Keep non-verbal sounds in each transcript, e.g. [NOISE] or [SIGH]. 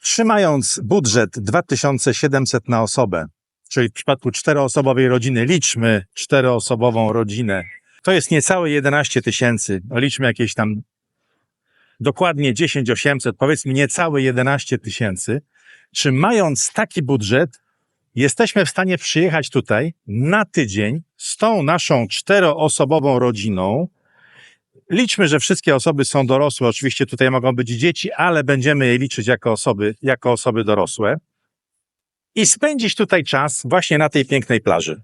Trzymając budżet 2700 na osobę, czyli w przypadku czteroosobowej rodziny, liczmy czteroosobową rodzinę, to jest niecałe 11 tysięcy. No, liczmy jakieś tam dokładnie 10 800, powiedzmy niecałe 11 tysięcy. Czy mając taki budżet, jesteśmy w stanie przyjechać tutaj na tydzień z tą naszą czteroosobową rodziną. Liczmy, że wszystkie osoby są dorosłe. Oczywiście tutaj mogą być dzieci, ale będziemy je liczyć jako osoby, jako osoby dorosłe. I spędzić tutaj czas właśnie na tej pięknej plaży.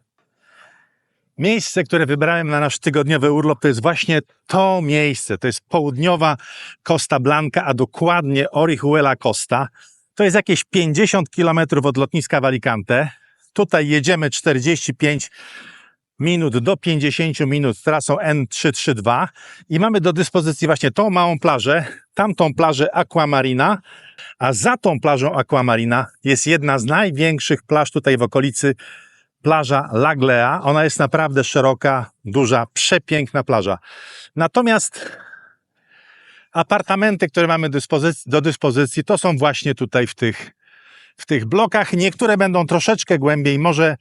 Miejsce, które wybrałem na nasz tygodniowy urlop, to jest właśnie to miejsce. To jest południowa Costa Blanca, a dokładnie Orihuela Costa. To jest jakieś 50 kilometrów od lotniska w Alicante. Tutaj jedziemy 45 minut do 50 minut trasą N332 i mamy do dyspozycji właśnie tą małą plażę, tamtą plażę Aquamarina, a za tą plażą Aquamarina jest jedna z największych plaż tutaj w okolicy, plaża Laglea. Ona jest naprawdę szeroka, duża, przepiękna plaża. Natomiast apartamenty, które mamy do dyspozycji, to są właśnie tutaj w tych, w tych blokach. Niektóre będą troszeczkę głębiej, może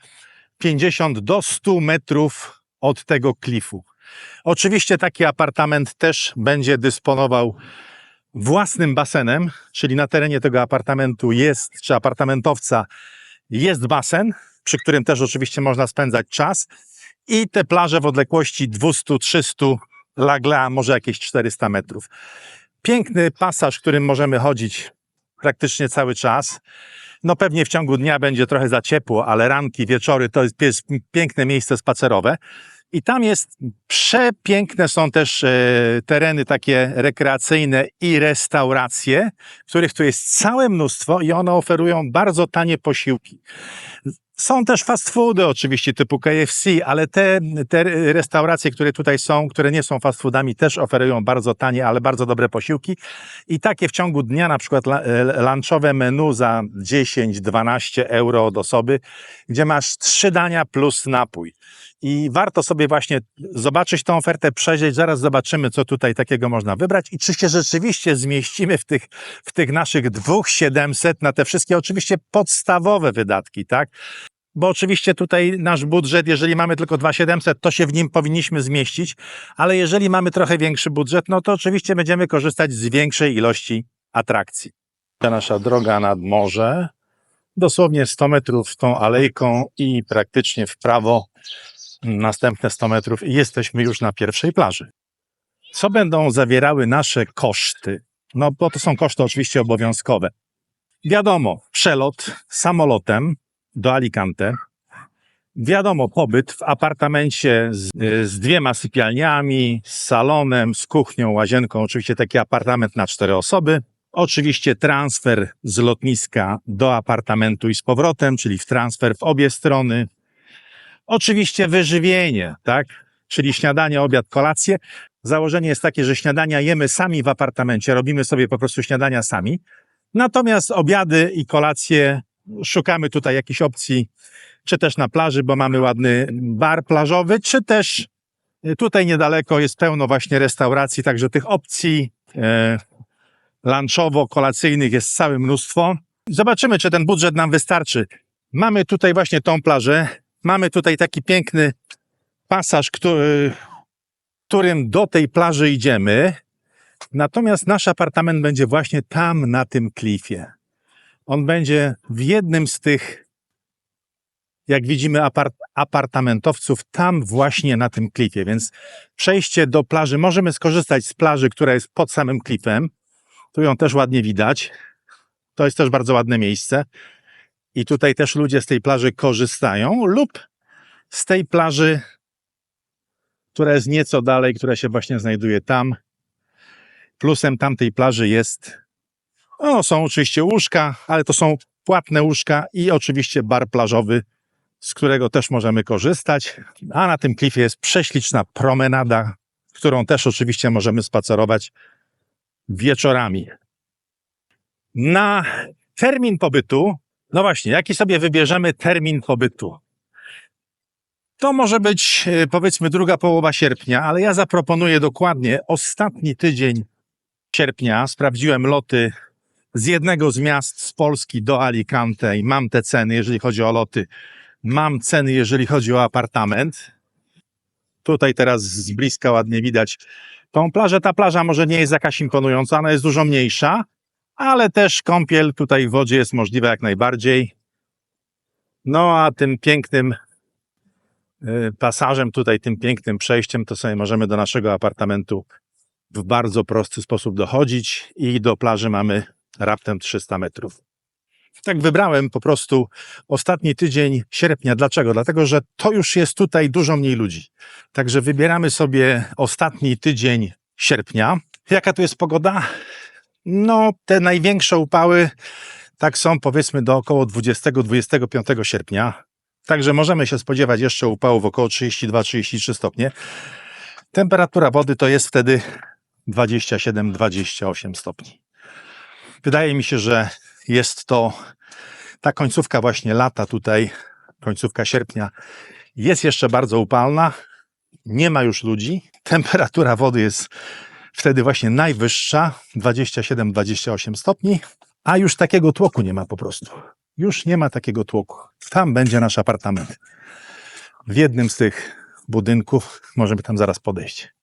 50 do 100 metrów od tego klifu. Oczywiście taki apartament też będzie dysponował własnym basenem, czyli na terenie tego apartamentu jest, czy apartamentowca jest basen, przy którym też oczywiście można spędzać czas i te plaże w odległości 200-300 lagla, może jakieś 400 metrów. Piękny pasaż, którym możemy chodzić praktycznie cały czas. No pewnie w ciągu dnia będzie trochę za ciepło, ale ranki, wieczory to jest, piękne miejsce spacerowe. I tam jest przepiękne są też e, tereny takie rekreacyjne i restauracje, których tu jest całe mnóstwo i one oferują bardzo tanie posiłki. Są też fast foody oczywiście typu KFC, ale te, te restauracje, które tutaj są, które nie są fast foodami, też oferują bardzo tanie, ale bardzo dobre posiłki. I takie w ciągu dnia, na przykład e, lunchowe menu za 10-12 euro od osoby, gdzie masz trzy dania plus napój. I warto sobie właśnie zobaczyć tą ofertę, przejrzeć, zaraz zobaczymy, co tutaj takiego można wybrać i czy się rzeczywiście zmieścimy w tych, w tych naszych dwóch 700 na te wszystkie oczywiście podstawowe wydatki, tak? Bo oczywiście tutaj nasz budżet, jeżeli mamy tylko 2700, to się w nim powinniśmy zmieścić, ale jeżeli mamy trochę większy budżet, no to oczywiście będziemy korzystać z większej ilości atrakcji. Ta nasza droga nad morze, dosłownie 100 metrów tą alejką i praktycznie w prawo następne 100 metrów i jesteśmy już na pierwszej plaży. Co będą zawierały nasze koszty? No bo to są koszty oczywiście obowiązkowe. Wiadomo, przelot samolotem do Alicante. Wiadomo, pobyt w apartamencie z, z dwiema sypialniami, z salonem, z kuchnią, łazienką. Oczywiście taki apartament na cztery osoby. Oczywiście transfer z lotniska do apartamentu i z powrotem, czyli w transfer w obie strony. Oczywiście wyżywienie, tak? Czyli śniadanie, obiad, kolację. Założenie jest takie, że śniadania jemy sami w apartamencie, robimy sobie po prostu śniadania sami. Natomiast obiady i kolacje szukamy tutaj jakichś opcji, czy też na plaży, bo mamy ładny bar plażowy, czy też y, tutaj niedaleko jest pełno właśnie restauracji, także tych opcji e, lunchowo-kolacyjnych jest całe mnóstwo. Zobaczymy, czy ten budżet nam wystarczy. Mamy tutaj właśnie tą plażę, mamy tutaj taki piękny pasaż, który, którym do tej plaży idziemy. Natomiast nasz apartament będzie właśnie tam na tym klifie. On będzie w jednym z tych, jak widzimy, apart apartamentowców, tam właśnie na tym klifie. Więc przejście do plaży, możemy skorzystać z plaży, która jest pod samym klifem. Tu ją też ładnie widać. To jest też bardzo ładne miejsce. I tutaj też ludzie z tej plaży korzystają, lub z tej plaży, która jest nieco dalej, która się właśnie znajduje tam. Plusem tamtej plaży jest no, są oczywiście łóżka, ale to są płatne łóżka i oczywiście bar plażowy, z którego też możemy korzystać. A na tym klifie jest prześliczna promenada, którą też oczywiście możemy spacerować wieczorami. Na termin pobytu, no właśnie, jaki sobie wybierzemy termin pobytu? To może być e, powiedzmy druga połowa sierpnia, ale ja zaproponuję dokładnie ostatni tydzień sierpnia. Sprawdziłem loty z jednego z miast z Polski do Alicante i mam te ceny, jeżeli chodzi o loty. Mam ceny, jeżeli chodzi o apartament. Tutaj teraz z bliska ładnie widać tą plażę. Ta plaża może nie jest jakaś imponująca, ona jest dużo mniejsza, ale też kąpiel tutaj w wodzie jest możliwa jak najbardziej. No a tym pięknym y, pasażem, tutaj tym pięknym przejściem, to sobie możemy do naszego apartamentu w bardzo prosty sposób dochodzić i do plaży mamy raptem 300 metrów. Tak wybrałem po prostu ostatni tydzień sierpnia. Dlaczego? Dlatego, że to już jest tutaj dużo mniej ludzi. Także wybieramy sobie ostatni tydzień sierpnia. Jaka tu jest pogoda? No, te największe upały tak są powiedzmy do około 20-25 sierpnia. Także możemy się spodziewać jeszcze upałów około 32-33 stopnie. Temperatura wody to jest wtedy 27-28 stopni. Wydaje mi się, że jest to ta końcówka właśnie lata tutaj, końcówka sierpnia, jest jeszcze bardzo upalna. Nie ma już ludzi. [LAUGHS] Temperatura wody jest wtedy właśnie najwyższa 27-28 stopni, a już takiego tłoku nie ma po prostu. Już nie ma takiego tłoku. Tam będzie nasz apartament. W jednym z tych budynków możemy tam zaraz podejść.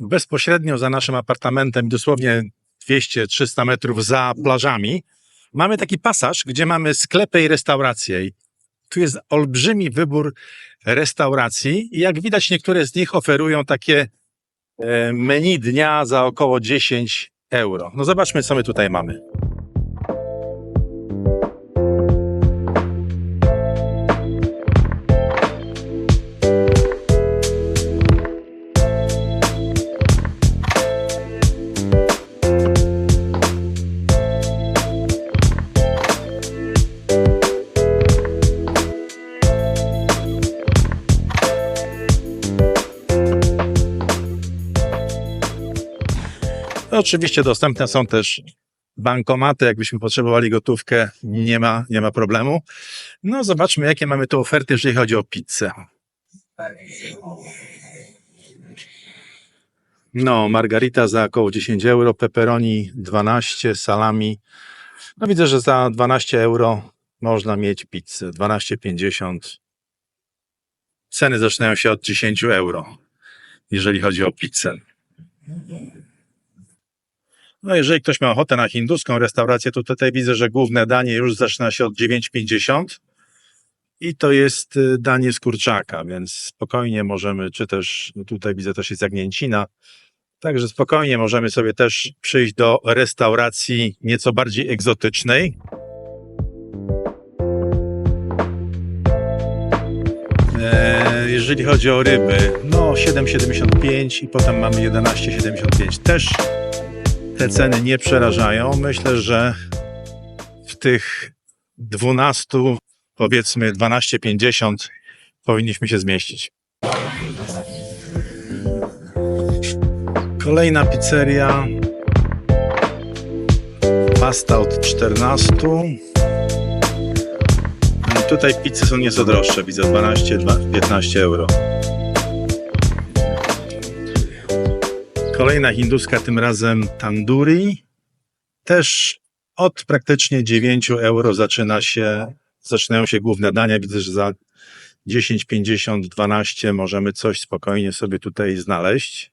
Bezpośrednio za naszym apartamentem, dosłownie 200-300 metrów za plażami, mamy taki pasaż, gdzie mamy sklepy i restauracje. Tu jest olbrzymi wybór restauracji i jak widać niektóre z nich oferują takie e, menu dnia za około 10 euro. No zobaczmy, co my tutaj mamy. Oczywiście dostępne są też bankomaty, jakbyśmy potrzebowali gotówkę, nie ma, nie ma problemu. No zobaczmy, jakie mamy tu oferty, jeżeli chodzi o pizzę. No, margarita za około 10 euro, pepperoni 12, salami. No widzę, że za 12 euro można mieć pizzę, 12,50. Ceny zaczynają się od 10 euro, jeżeli chodzi o pizzę. No jeżeli ktoś ma ochotę na hinduską restaurację, to tutaj widzę, że główne danie już zaczyna się od 9,50 i to jest y, danie z kurczaka, więc spokojnie możemy, czy też no tutaj widzę też jest jagnięcina, także spokojnie możemy sobie też przyjść do restauracji nieco bardziej egzotycznej. Eee, jeżeli chodzi o ryby, no 7,75 i potem mamy 11,75. Też te ceny nie przerażają. Myślę, że w tych 12, powiedzmy 12,50 powinniśmy się zmieścić. Kolejna pizzeria. Pasta od 14. I Tutaj pizzy są nieco droższe, widzę 12, 15 euro. Kolejna hinduska, tym razem tandoori. Też od praktycznie 9 euro zaczyna się, zaczynają się główne dania. Widzę, że za 10, 50, 12 możemy coś spokojnie sobie tutaj znaleźć.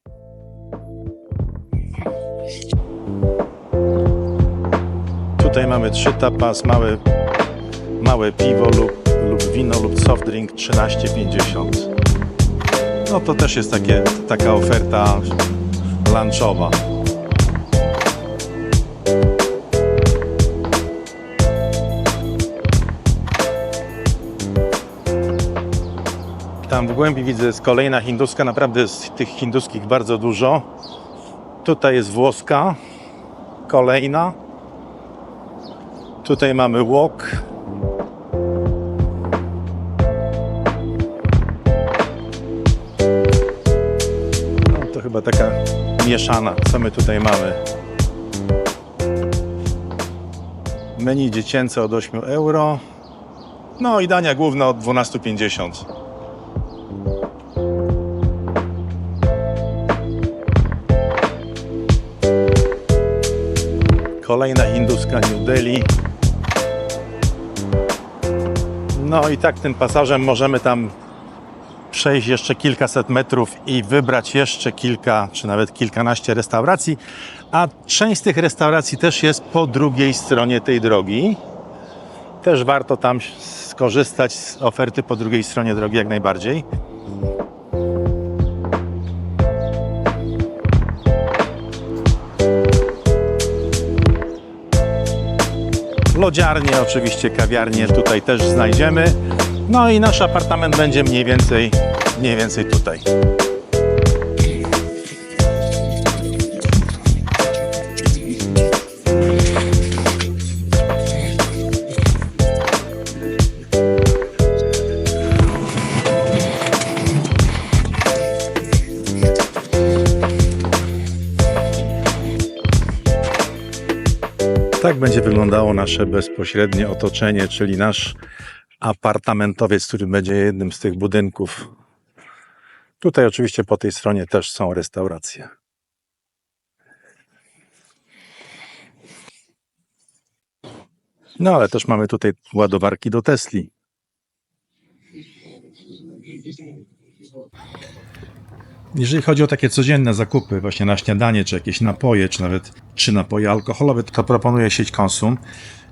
Tutaj mamy trzy tapas, małe, małe piwo lub, lub wino lub soft drink 13,50. No to też jest takie, taka oferta Tam w głębi widzę jest kolejna hinduska, naprawdę jest tych hinduskich bardzo dużo. Tutaj jest włoska, kolejna. Tutaj mamy wok. No, to chyba taka mieszana. Co my tutaj mamy? Menu dziecięce od 8 euro. No i dania główne od 12,50. Kolejna hinduska New Delhi. No i tak tym pasażem możemy tam przejść jeszcze kilkaset metrów i wybrać jeszcze kilka, czy nawet kilkanaście restauracji. A część z tych restauracji też jest po drugiej stronie tej drogi. Też warto tam skorzystać z oferty po drugiej stronie drogi jak najbardziej. Lodziarnie, oczywiście kawiarnie tutaj też znajdziemy. No i nasz apartament będzie mniej więcej, mniej więcej tutaj. Tak będzie wyglądało nasze bezpośrednie otoczenie, czyli nasz apartamentowiec, który będzie jednym z tych budynków. Tutaj oczywiście po tej stronie też są restauracje. No ale też mamy tutaj ładowarki do Tesli. Jeżeli chodzi o takie codzienne zakupy, właśnie na śniadanie, czy jakieś napoje, czy nawet czy napoje alkoholowe, to proponuje sieć Konsum.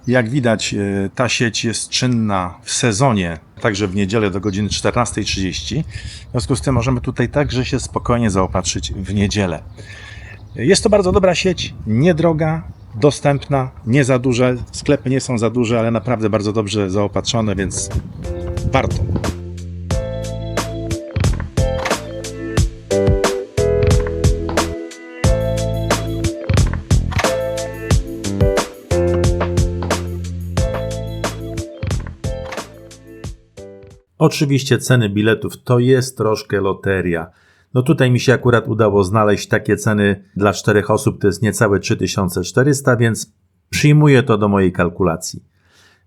Jak widać, e, ta sieć jest czynna w sezonie, także w niedzielę do godziny 14.30. W związku z tym możemy tutaj także się spokojnie zaopatrzyć w niedzielę. Jest to bardzo dobra sieć, niedroga, dostępna, nie za duże. Sklepy nie są za duże, ale naprawdę bardzo dobrze zaopatrzone, więc warto. Oczywiście ceny biletów to jest troszkę loteria. No tutaj mi się akurat udało znaleźć takie ceny dla czterech osób, to jest niecałe 3400, więc przyjmuję to do mojej kalkulacji.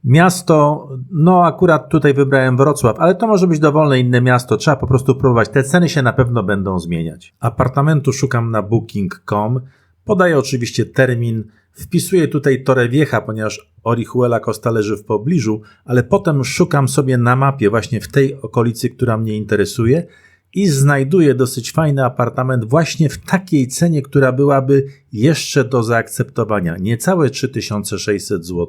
Miasto, no akurat tutaj wybrałem Wrocław, ale to może być dowolne inne miasto, trzeba po prostu próbować. Te ceny się na pewno będą zmieniać. Apartamentu szukam na booking.com, podaję oczywiście termin, wpisuję tutaj Torrevieja, ponieważ Orihuela Costa leży w pobliżu, ale potem szukam sobie na mapie właśnie w tej okolicy, która mnie interesuje i znajduję dosyć fajny apartament właśnie w takiej cenie, która byłaby jeszcze do zaakceptowania, niecałe 3600 zł.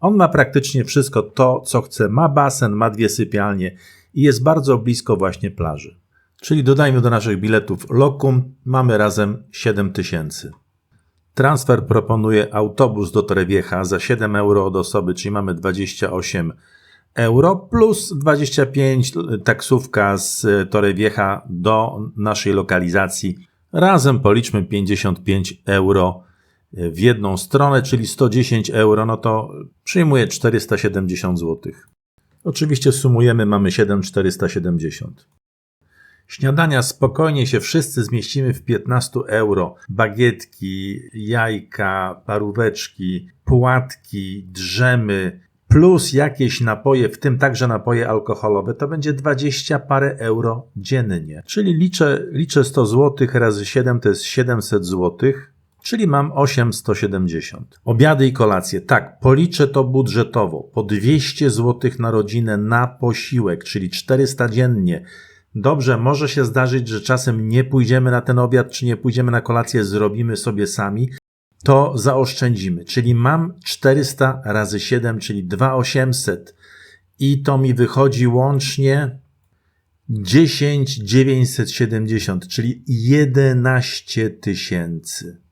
On ma praktycznie wszystko to, co chce. Ma basen, ma dwie sypialnie i jest bardzo blisko właśnie plaży. Czyli dodajmy do naszych biletów lokum, mamy razem 7000. Transfer proponuje autobus do Torrevieja za 7 euro od osoby, czyli mamy 28 euro plus 25 taksówka z Torrevieja do naszej lokalizacji. Razem policzmy 55 euro w jedną stronę, czyli 110 euro, no to przyjmuje 470 zł. Oczywiście sumujemy, mamy 7470. Śniadania spokojnie się wszyscy zmieścimy w 15 euro. Bagietki, jajka, paróweczki, płatki, drzemy, plus jakieś napoje, w tym także napoje alkoholowe, to będzie 20 parę euro dziennie. Czyli liczę, liczę 100 zł razy 7 to jest 700 zł. Czyli mam 870. Obiady i kolacje. Tak, policzę to budżetowo. Po 200 zł na rodzinę na posiłek, czyli 400 dziennie. Dobrze, może się zdarzyć, że czasem nie pójdziemy na ten obiad, czy nie pójdziemy na kolację, zrobimy sobie sami, to zaoszczędzimy. Czyli mam 400 razy 7, czyli 2800 i to mi wychodzi łącznie 10 970, czyli 11 tysięcy.